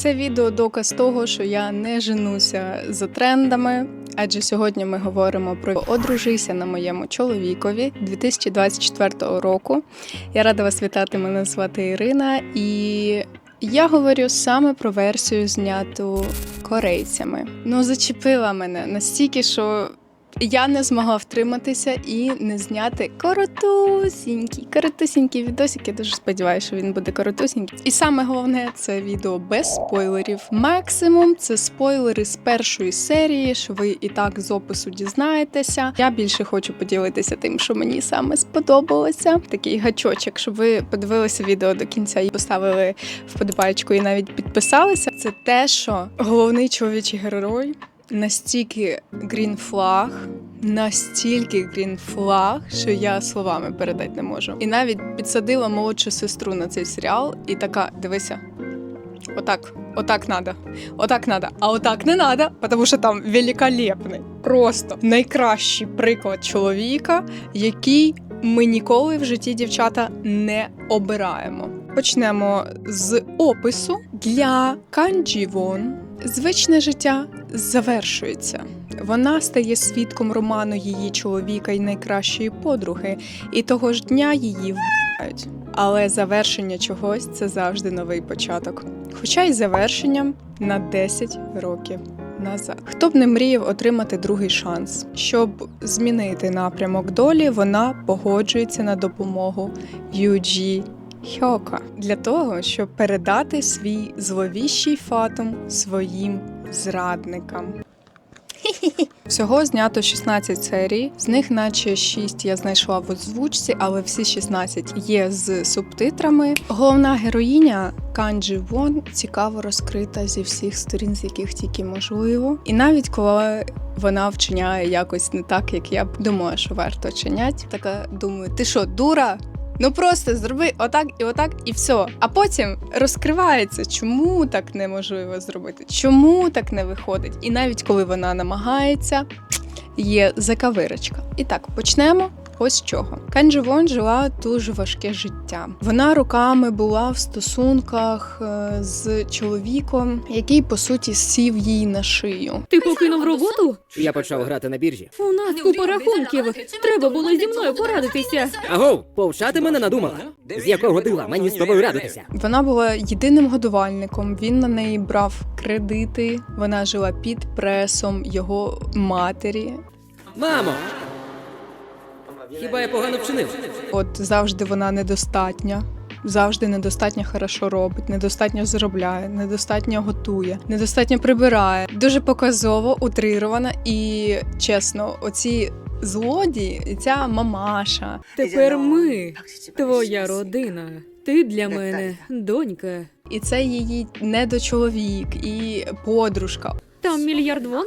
Це відео доказ того, що я не женуся за трендами. Адже сьогодні ми говоримо про одружися на моєму чоловікові 2024 року. Я рада вас вітати. Мене звати Ірина, і я говорю саме про версію, зняту корейцями. Ну, зачепила мене настільки, що я не змогла втриматися і не зняти коротусінький, коротусінький відосик. Я дуже сподіваюся, що він буде коротусінький. І саме головне це відео без спойлерів. Максимум це спойлери з першої серії, що ви і так з опису дізнаєтеся. Я більше хочу поділитися тим, що мені саме сподобалося. Такий гачочок, щоб ви подивилися відео до кінця і поставили вподобайку і навіть підписалися. Це те, що головний чоловічий герой настільки грінфлаг, настільки грінфлаг, що я словами передати не можу. І навіть підсадила молодшу сестру на цей серіал, і така: дивися, отак, отак надо, отак надо, а отак не надо, тому що там великолепний, просто найкращий приклад чоловіка, який ми ніколи в житті дівчата не обираємо. Почнемо з опису для Канджі Вон. Звичне життя завершується. Вона стає свідком роману її чоловіка і найкращої подруги, і того ж дня її вбивають. Але завершення чогось це завжди новий початок. Хоча й завершенням на 10 років назад. Хто б не мріяв отримати другий шанс, щоб змінити напрямок долі, вона погоджується на допомогу Юджі Хьока для того, щоб передати свій зловіщий фатум своїм зрадникам. Всього знято 16 серій, з них наче 6 я знайшла в озвучці, але всі 16 є з субтитрами. Головна героїня Канджі Вон цікаво розкрита зі всіх сторін, з яких тільки можливо. І навіть коли вона вчиняє якось не так, як я думала, що варто вчиняти. Така думаю, ти що, дура? Ну просто зроби отак і отак, і все. А потім розкривається, чому так неможливо зробити, чому так не виходить. І навіть коли вона намагається, є закавирочка. І так, почнемо. Ось чого. Канджі Вон жила дуже важке життя. Вона роками була в стосунках е, з чоловіком, який по суті сів їй на шию. Ти покинув роботу? Я почав грати на біржі. У нас купа рахунків. Треба було зі мною порадитися. Агов, повчати мене надумала. З якого дила мені з тобою радитися? Вона була єдиним годувальником. Він на неї брав кредити. Вона жила під пресом його матері. Мамо! Хіба я погано вчинив? От завжди вона недостатня. Завжди недостатньо хорошо робить, недостатньо заробляє, недостатньо готує, недостатньо прибирає. Дуже показово, утрирована і чесно, оці злодії, і ця мамаша. Тепер ми, твоя родина. Ти для мене донька. І це її недочоловік, і подружка. Там мільярд вон?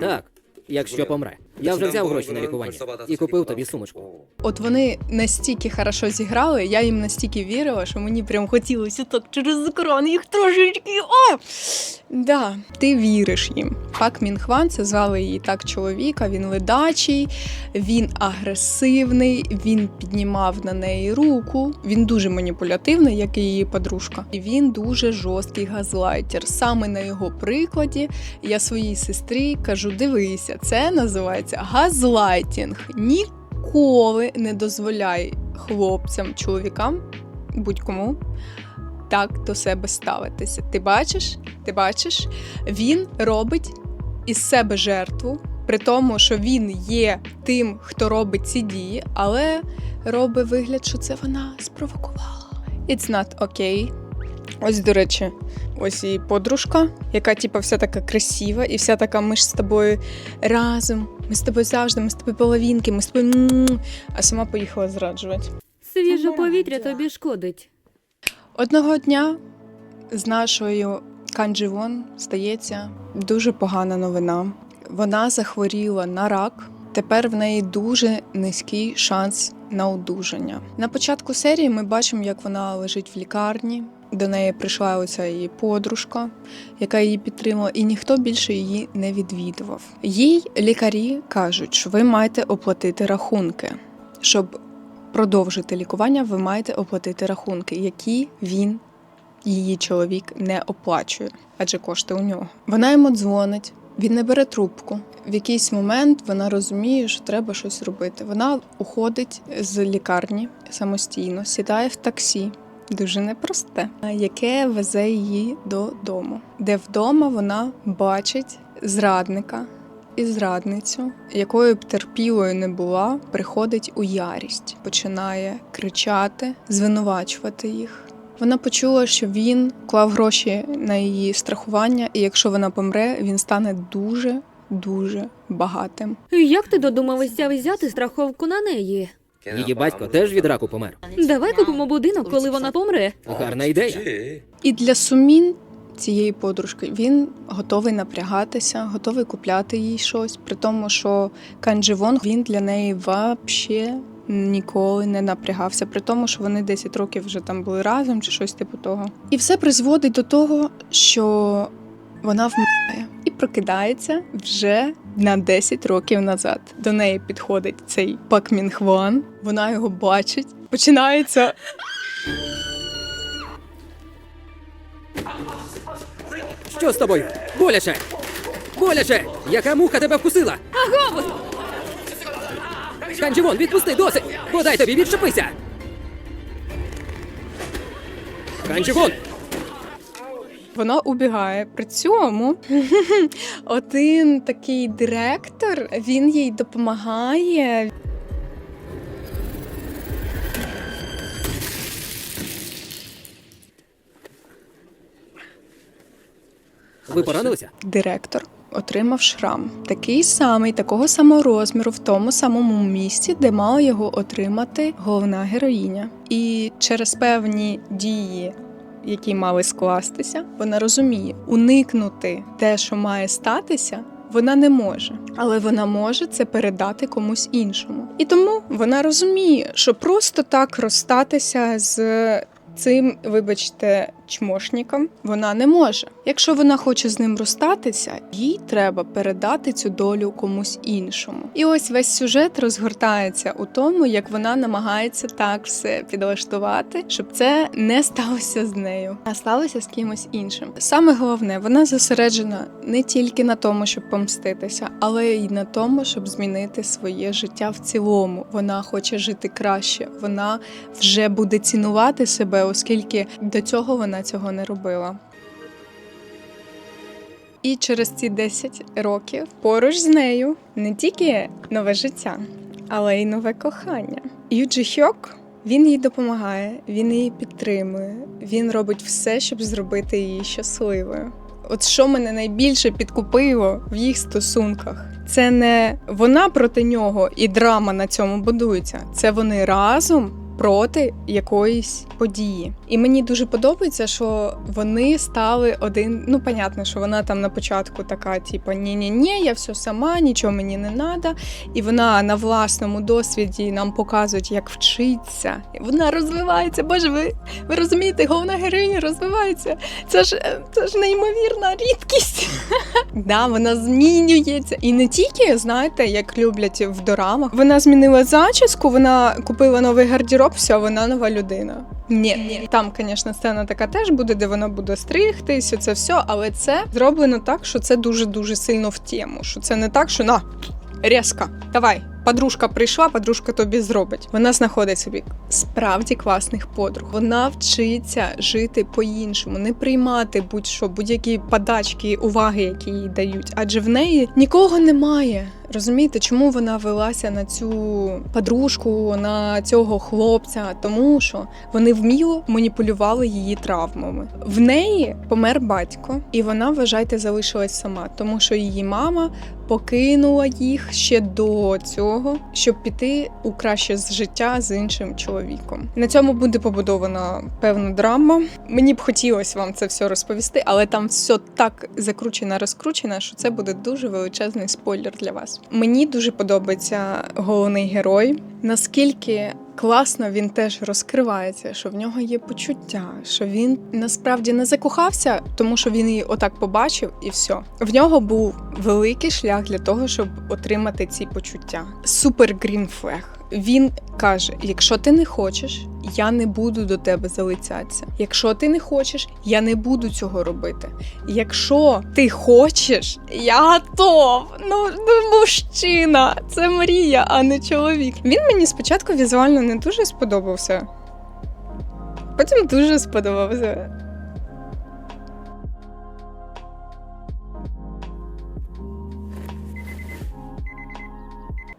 Так, якщо помре. Я вже взяв гроші на лікування і купив тобі сумочку. От вони настільки хорошо зіграли, я їм настільки вірила, що мені прям хотілося так через екран їх трошечки. О! Да, ти віриш їм. Пак Мінхван, це звали її так чоловіка, він ледачий, він агресивний, він піднімав на неї руку. Він дуже маніпулятивний, як і її подружка. І він дуже жорсткий газлайтер. Саме на його прикладі я своїй сестрі кажу: дивися, це називається газлайтінг. Ніколи не дозволяй хлопцям, чоловікам, будь-кому. Так до себе ставитися. Ти бачиш? Ти бачиш? Він робить із себе жертву, при тому, що він є тим, хто робить ці дії, але робить вигляд, що це вона спровокувала. It's not okay. Ось, до речі, ось її подружка, яка типу, вся така красива, і вся така, ми ж з тобою разом, ми з тобою завжди, ми з тобою половинки, ми з тобою. м-м-м». А сама поїхала зраджувати. Свіже повітря тобі шкодить. Одного дня з нашою Канджі Вон стається дуже погана новина. Вона захворіла на рак. Тепер в неї дуже низький шанс на одужання. На початку серії ми бачимо, як вона лежить в лікарні. До неї прийшла оця її подружка, яка її підтримала, і ніхто більше її не відвідував. Їй лікарі кажуть, що ви маєте оплатити рахунки, щоб продовжити лікування, ви маєте оплатити рахунки, які він її чоловік не оплачує, адже кошти у нього. Вона йому дзвонить, він не бере трубку. В якийсь момент вона розуміє, що треба щось робити. Вона уходить з лікарні самостійно, сідає в таксі. Дуже непросте, яке везе її додому, де вдома вона бачить зрадника і зрадницю, якою б терпілою не була, приходить у ярість, починає кричати, звинувачувати їх. Вона почула, що він клав гроші на її страхування, і якщо вона помре, він стане дуже дуже багатим. Як ти додумалася взяти страховку на неї? Її батько теж від раку помер. Давай купимо будинок, коли вона помре. Гарна ідея. І для сумін цієї подружки він готовий напрягатися, готовий купляти їй щось, при тому, що Кандживон він для неї вообще ніколи не напрягався, при тому, що вони 10 років вже там були разом чи щось типу того. І все призводить до того, що вона вмирає і прокидається вже на 10 років назад. До неї підходить цей Пак Мінхван, вона його бачить. Починається Що з тобою? Боляче! Боляче! Яка муха тебе вкусила? Агов! Канджівон, відпусти, досить! Подай тобі, відшипися! Канджівон! Вона убігає. При цьому один такий директор він їй допомагає. Ви поранилися? Директор отримав шрам, такий самий, такого самого розміру, в тому самому місці, де мала його отримати головна героїня. І через певні дії. Які мали скластися, вона розуміє, уникнути те, що має статися, вона не може, але вона може це передати комусь іншому. І тому вона розуміє, що просто так розстатися з цим, вибачте, чмошником вона не може. Якщо вона хоче з ним розстатися, їй треба передати цю долю комусь іншому. І ось весь сюжет розгортається у тому, як вона намагається так все підлаштувати, щоб це не сталося з нею, а сталося з кимось іншим. Саме головне, вона зосереджена не тільки на тому, щоб помститися, але й на тому, щоб змінити своє життя в цілому. Вона хоче жити краще. Вона вже буде цінувати себе, оскільки до цього вона цього не робила. І через ці 10 років поруч з нею не тільки нове життя, але й нове кохання. Юджі Хьок він їй допомагає, він її підтримує, він робить все, щоб зробити її щасливою. От що мене найбільше підкупило в їх стосунках, це не вона проти нього і драма на цьому будується. Це вони разом проти якоїсь події. І мені дуже подобається, що вони стали один. Ну, понятно, що вона там на початку така, типу, ні-ні-ні, я все сама, нічого мені не треба. І вона на власному досвіді нам показує, як вчиться. Вона розвивається. Боже, ви, ви розумієте, головна героїня розвивається. Це ж це ж неймовірна рідкість. Да, вона змінюється. І не тільки, знаєте, як люблять в дорамах. Вона змінила зачіску, вона купила новий гардероб, все, вона нова людина. Ні, ні. Там, звісно, сцена така теж буде, де вона буде стригтись, це все, але це зроблено так, що це дуже-дуже сильно в тему. Що це не так, що на різко, давай. Подружка прийшла, подружка тобі зробить. Вона знаходить собі справді класних подруг. Вона вчиться жити по-іншому, не приймати будь-що, будь-які подачки, уваги, які їй дають. Адже в неї нікого немає. Розумієте, чому вона велася на цю подружку, на цього хлопця? Тому що вони вміло маніпулювали її травмами. В неї помер батько, і вона, вважайте, залишилась сама, тому що її мама покинула їх ще до цього, щоб піти у краще з життя з іншим чоловіком. На цьому буде побудована певна драма. Мені б хотілося вам це все розповісти, але там все так закручено, розкручено, що це буде дуже величезний спойлер для вас. Мені дуже подобається головний герой. Наскільки класно він теж розкривається, що в нього є почуття, що він насправді не закохався, тому що він її отак побачив, і все. В нього був великий шлях для того, щоб отримати ці почуття. Супер грін флег. Він каже: якщо ти не хочеш, я не буду до тебе залицятися. Якщо ти не хочеш, я не буду цього робити. Якщо ти хочеш, я готов. Ну, ну мужчина, це мрія, а не чоловік. Він мені спочатку візуально не дуже сподобався. Потім дуже сподобався.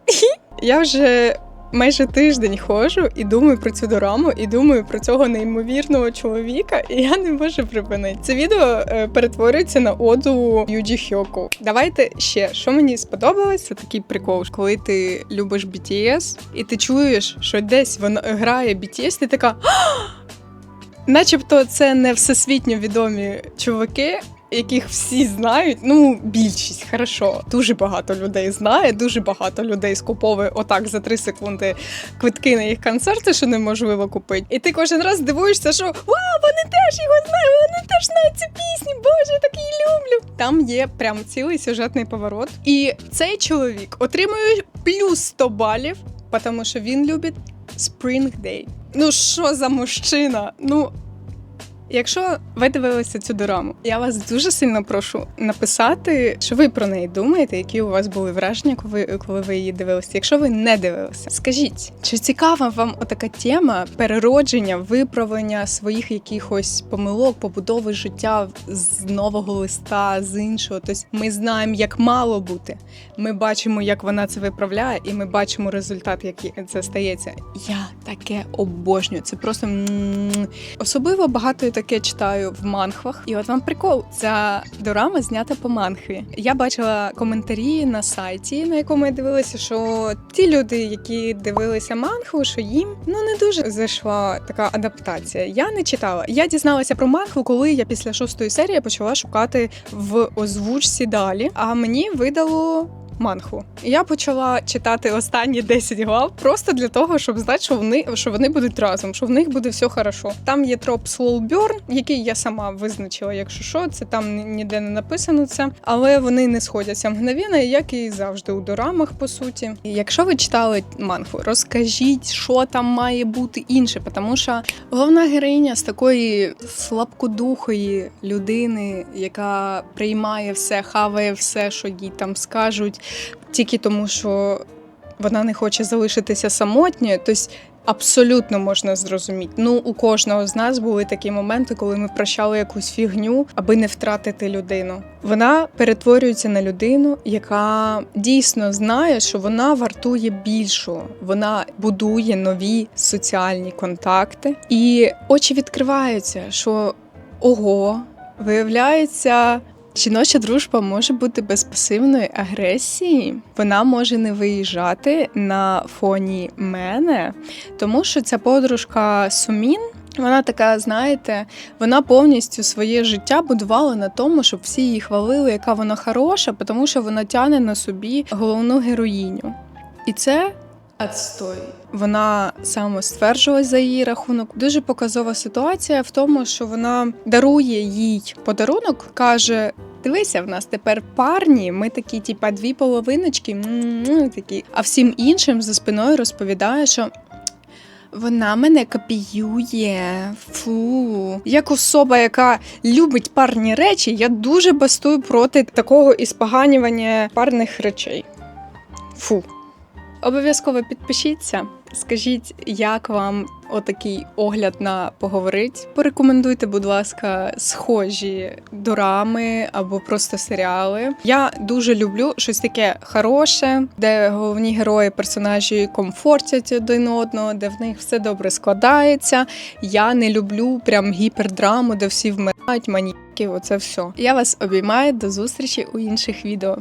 Я вже майже тиждень ходжу і думаю про цю дораму, і думаю про цього неймовірного чоловіка, і я не можу припинити. Це відео е, перетворюється на оду Юджі Хьоку. Давайте ще, що мені сподобалось, це такий прикол, коли ти любиш BTS, і ти чуєш, що десь воно грає BTS, ти така. Начебто це не всесвітньо відомі чуваки, яких всі знають. Ну, більшість, хорошо. Дуже багато людей знає, дуже багато людей скуповує отак за три секунди квитки на їх концерти, що неможливо купити. І ти кожен раз дивуєшся, що вау, вони теж його знають, вони теж знають цю пісню. Боже, я люблю. Там є прям цілий сюжетний поворот. І цей чоловік отримує плюс 100 балів, тому що він любить Spring Day. Ну що за мужчина? Ну. Якщо ви дивилися цю дораму, я вас дуже сильно прошу написати, що ви про неї думаєте, які у вас були враження, коли, коли ви її дивилися. Якщо ви не дивилися, скажіть, чи цікава вам отака тема переродження, виправлення своїх якихось помилок, побудови життя з нового листа, з іншого? Тобто ми знаємо, як мало бути. Ми бачимо, як вона це виправляє, і ми бачимо результат, який це стається. Я таке обожнюю. Це просто особливо багато таке читаю в манхвах. І от вам прикол, ця дорама знята по манхві. Я бачила коментарі на сайті, на якому я дивилася, що ті люди, які дивилися манхву, що їм ну не дуже зайшла така адаптація. Я не читала. Я дізналася про манхву, коли я після шостої серії почала шукати в озвучці далі. А мені видало манхву. І Я почала читати останні 10 глав просто для того, щоб знати, що вони що вони будуть разом, що в них буде все хорошо. Там є троп slow який я сама визначила, якщо що, це там ніде не написано це, але вони не сходяться мгновенно, як і завжди у дорамах, по суті. І якщо ви читали манхву, розкажіть, що там має бути інше, тому що головна героїня з такої слабкодухої людини, яка приймає все, хаває все, що їй там скажуть, тільки тому, що вона не хоче залишитися самотньою. Тобто абсолютно можна зрозуміти. Ну, у кожного з нас були такі моменти, коли ми прощали якусь фігню, аби не втратити людину. Вона перетворюється на людину, яка дійсно знає, що вона вартує більшого. Вона будує нові соціальні контакти, і очі відкриваються, що ого, виявляється. Жіноча дружба може бути без пасивної агресії. Вона може не виїжджати на фоні мене, тому що ця подружка Сумін. Вона така, знаєте, вона повністю своє життя будувала на тому, щоб всі її хвалили, яка вона хороша, тому що вона тягне на собі головну героїню. І це Отстой. Вона самостверджувалась за її рахунок. Дуже показова ситуація в тому, що вона дарує їй подарунок, каже. Дивися, в нас тепер парні. Ми такі, типа, дві половиночки, такі. А всім іншим за спиною розповідає, що вона мене копіює. Фу. Як особа, яка любить парні речі, я дуже бастую проти такого іспоганювання парних речей. Фу. Обов'язково підпишіться. Скажіть, як вам отакий огляд на поговорить. Порекомендуйте, будь ласка, схожі дорами або просто серіали. Я дуже люблю щось таке хороше, де головні герої, персонажі комфортять один одного, де в них все добре складається. Я не люблю прям гіпердраму, де всі вмирають, маніяки, оце все. Я вас обіймаю до зустрічі у інших відео.